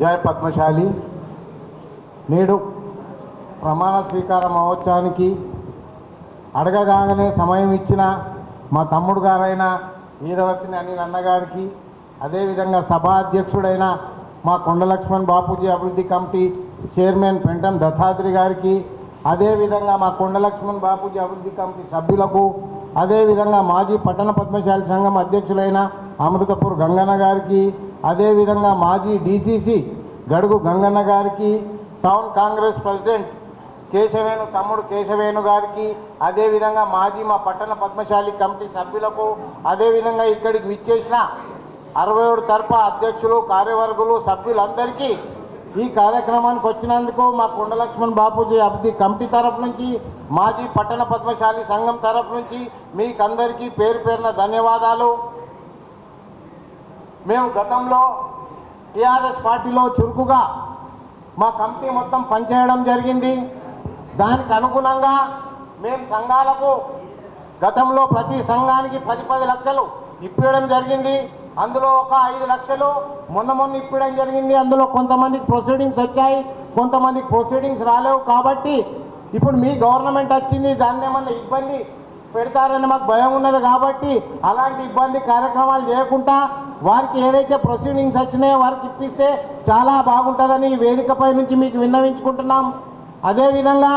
జయ పద్మశాలి. నేడు ప్రమాణ స్వీకార మహోత్సవానికి అడగగానే సమయం ఇచ్చిన మా తమ్ముడు గారైన వీరవతిని అని అన్నగారికి అదేవిధంగా సభాధ్యక్షుడైన మా కొండలక్ష్మణ్ బాపూజీ అభివృద్ధి కమిటీ చైర్మన్ పెంటం దత్తాత్రి గారికి అదేవిధంగా మా కొండలక్ష్మణ్ బాపూజీ అభివృద్ధి కమిటీ సభ్యులకు అదేవిధంగా మాజీ పట్టణ పద్మశాలి సంఘం అధ్యక్షులైన అమృతపూర్ గంగన్న గారికి అదేవిధంగా మాజీ డీసీసీ గడుగు గంగన్న గారికి టౌన్ కాంగ్రెస్ ప్రెసిడెంట్ కేశవేణు తమ్ముడు కేశవేణు గారికి అదేవిధంగా మాజీ మా పట్టణ పద్మశాలి కమిటీ సభ్యులకు అదేవిధంగా ఇక్కడికి విచ్చేసిన అరవై ఏడు తరఫు అధ్యక్షులు కార్యవర్గులు సభ్యులందరికీ ఈ కార్యక్రమానికి వచ్చినందుకు మా కొండలక్ష్మణ్ బాపూజీ అభివృద్ధి కమిటీ తరఫు నుంచి మాజీ పట్టణ పద్మశాలి సంఘం తరఫు నుంచి మీకందరికీ పేరు పేరున ధన్యవాదాలు. మేము గతంలో టీఆర్ఎస్ పార్టీలో చురుకుగా మా కమిటీ మొత్తం పనిచేయడం జరిగింది. దానికి అనుగుణంగా మేము సంఘాలకు గతంలో ప్రతి సంఘానికి పది పది లక్షలు ఇప్పించడం జరిగింది. అందులో ఒక ఐదు లక్షలు మొన్న మొన్న ఇప్పించడం జరిగింది. అందులో కొంతమందికి ప్రొసీడింగ్స్ వచ్చాయి కొంతమందికి ప్రొసీడింగ్స్ రాలేవు కాబట్టి ఇప్పుడు మీ గవర్నమెంట్ వచ్చింది దాన్ని ఏమన్నా ఇబ్బంది పెడతారని మాకు భయం ఉన్నది కాబట్టి అలాంటి ఇబ్బంది కార్యక్రమాలు చేయకుండా వారికి ఏదైతే ప్రొసీడింగ్స్ వచ్చినాయో వారికి ఇప్పిస్తే చాలా బాగుంటుందని ఈ వేదికపై నుంచి మీకు విన్నవించుకుంటున్నాం. అదేవిధంగా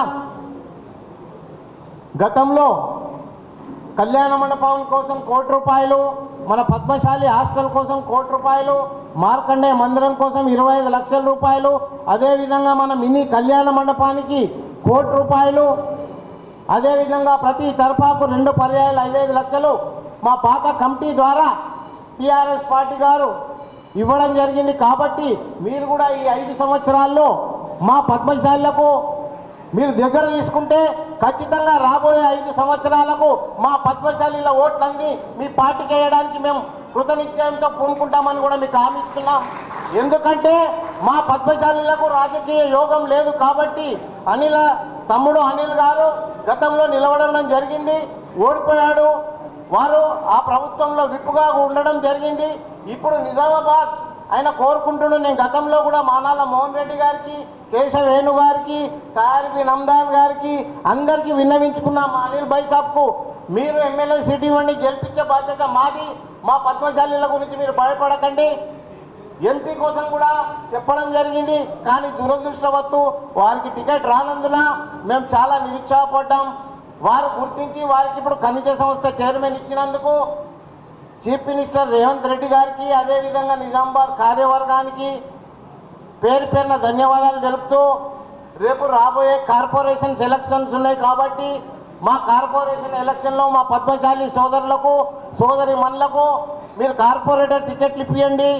గతంలో కళ్యాణ మండపం కోసం కోటి రూపాయలు మన పద్మశాలి హాస్టల్ కోసం కోటి రూపాయలు మార్కండే మందిరం కోసం ఇరవై ఐదు లక్షల రూపాయలు అదేవిధంగా మన మినీ కళ్యాణ మండపానికి కోటి రూపాయలు అదేవిధంగా ప్రతి తరఫాకు రెండు పర్యాయాలు ఐదైదు లక్షలు మా పాత కమిటీ ద్వారా టీఆర్ఎస్ పార్టీ గారు ఇవ్వడం జరిగింది కాబట్టి మీరు కూడా ఈ ఐదు సంవత్సరాల్లో మా పద్మశాలకు మీరు దగ్గర తీసుకుంటే ఖచ్చితంగా రాబోయే ఐదు సంవత్సరాలకు మా పద్మశాలిల ఓట్లన్నీ మీ పార్టీకి వేయడానికి మేము కృతనిశ్చయంతో పూనుకుంటామని కూడా మీకు హామీ ఎందుకంటే మా పద్మశాలిలకు రాజకీయ యోగం లేదు కాబట్టి అనిల తమ్ముడు అనిల్ గారు గతంలో నిలబడడం జరిగింది ఓడిపోయాడు. వారు ఆ ప్రభుత్వంలో విప్పుగా ఉండడం జరిగింది. ఇప్పుడు నిజామాబాద్ ఆయన కోరుకుంటున్నాడు నేను గతంలో కూడా మానాల మోహన్ రెడ్డి గారికి కేశవేణు గారికి తయారీ నందాన్ గారికి అందరికీ విన్నవించుకున్నా మా అనిల్ భాయ్ సాబ్కు మీరు ఎమ్మెల్యే సీట్ ఇవ్వండి గెలిపించే బాధ్యత మాది. మా పద్మశాలీల గురించి మీరు భయపడకండి. ఎంపీ కోసం కూడా చెప్పడం జరిగింది. కానీ దురదృష్టవత్తు వారికి టికెట్ రానందున మేము చాలా నిరుత్సాహపడ్డాం. వారు గుర్తించి వారికి ఇప్పుడు ఖనిజ సంస్థ చైర్మన్ ఇచ్చినందుకు చీఫ్ మినిస్టర్ రేవంత్ రెడ్డి గారికి అదేవిధంగా నిజామాబాద్ కార్యవర్గానికి పేరు పేరున ధన్యవాదాలు తెలుపుతూ రేపు రాబోయే కార్పొరేషన్ ఎలక్షన్స్ ఉన్నాయి కాబట్టి మా కార్పొరేషన్ ఎలక్షన్లో మా పద్మశాలి సోదరులకు సోదరి మనులకు మీరు కార్పొరేటర్ టికెట్లు ఇప్పియండి.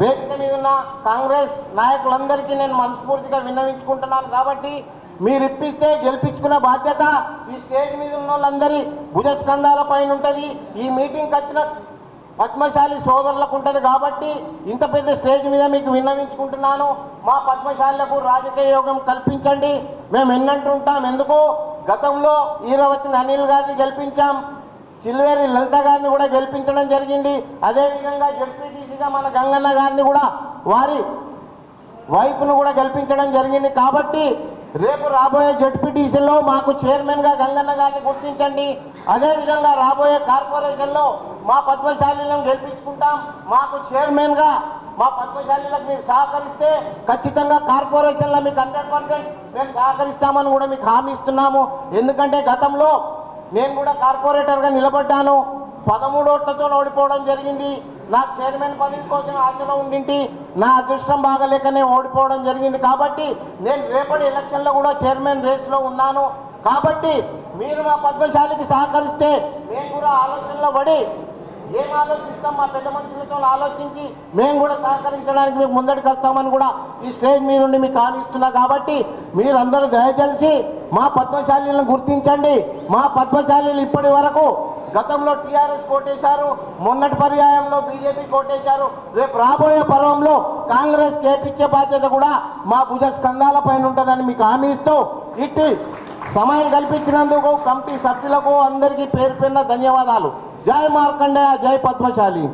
వేదిక మీద ఉన్న కాంగ్రెస్ నాయకులందరికీ నేను మనస్ఫూర్తిగా విన్నవించుకుంటున్నాను కాబట్టి మీరు ఇప్పిస్తే గెలిపించుకునే బాధ్యత ఈ స్టేజ్ మీద ఉన్న వాళ్ళందరి భుజస్కంధాల పైన ఉంటుంది. ఈ మీటింగ్కి వచ్చిన పద్మశాలి సోదరులకు ఉంటుంది కాబట్టి ఇంత పెద్ద స్టేజ్ మీద మీకు విన్నవించుకుంటున్నాను. మా పద్మశాలకు రాజకీయ యోగం కల్పించండి. మేము ఎన్నంటుంటాం. ఎందుకు? గతంలో ఈరవతిని అనిల్ గారిని గెలిపించాం. చిల్వేరి లలిత గారిని కూడా గెలిపించడం జరిగింది. అదేవిధంగా జడ్పీటీసీగా మన గంగన్న గారిని కూడా వారి వైపును కూడా గెలిపించడం జరిగింది. కాబట్టి రేపు రాబోయే జడ్పీటీసీలో మాకు చైర్మన్గా గంగన్న గారిని గుర్తించండి. అదేవిధంగా రాబోయే కార్పొరేషన్లో మా పద్మశాలిలను గెలిపించుకుంటాం. మాకు చైర్మన్గా మా పద్మశాలిలకు మీరు సహకరిస్తే ఖచ్చితంగా కార్పొరేషన్లో మీకు హండ్రెడ్ పర్సెంట్ మేము సహకరిస్తామని కూడా మీకు హామీ ఇస్తున్నాము. ఎందుకంటే గతంలో నేను కూడా కార్పొరేటర్గా నిలబడ్డాను. పదమూడు ఓట్లతో ఓడిపోవడం జరిగింది. నాకు చైర్మన్ పదవి కోసం ఆశలో ఉండింటి. నా అదృష్టం బాగలేకనే ఓడిపోవడం జరిగింది. కాబట్టి నేను రేపటి ఎలక్షన్లో కూడా చైర్మన్ రేస్లో ఉన్నాను. కాబట్టి మీరు మా పద్మశాలికి సహకరిస్తే మేము కూడా ఆలోచనలో పడి ఏం ఆలోచిస్తాం? మా పెద్ద మనుషులతో ఆలోచించి మేము కూడా సహకరించడానికి మీకు ముందడికి వస్తామని కూడా ఈ స్టేజ్ మీద ఉండి మీకు హామీ ఇస్తున్నా. కాబట్టి మీరందరూ దయచేసి మా పద్మశాలీలను గుర్తించండి. మా పద్మశాలీలు ఇప్పటి వరకు గతంలో టీఆర్ఎస్ కోటేశారు మొన్నటి పర్యాయంలో బీజేపీ కోటేశారు. రేపు రాబోయే పర్వంలో కాంగ్రెస్ కేపించే బాధ్యత కూడా మా భుజ స్కంధాల పైన ఉంటుందని మీకు హామీ ఇస్తూ ఇట్టి సమయం కల్పించినందుకు కమిటీ సభ్యులకు అందరికీ పేరు ధన్యవాదాలు. జై మార్కండేయ జై పద్మశాలి.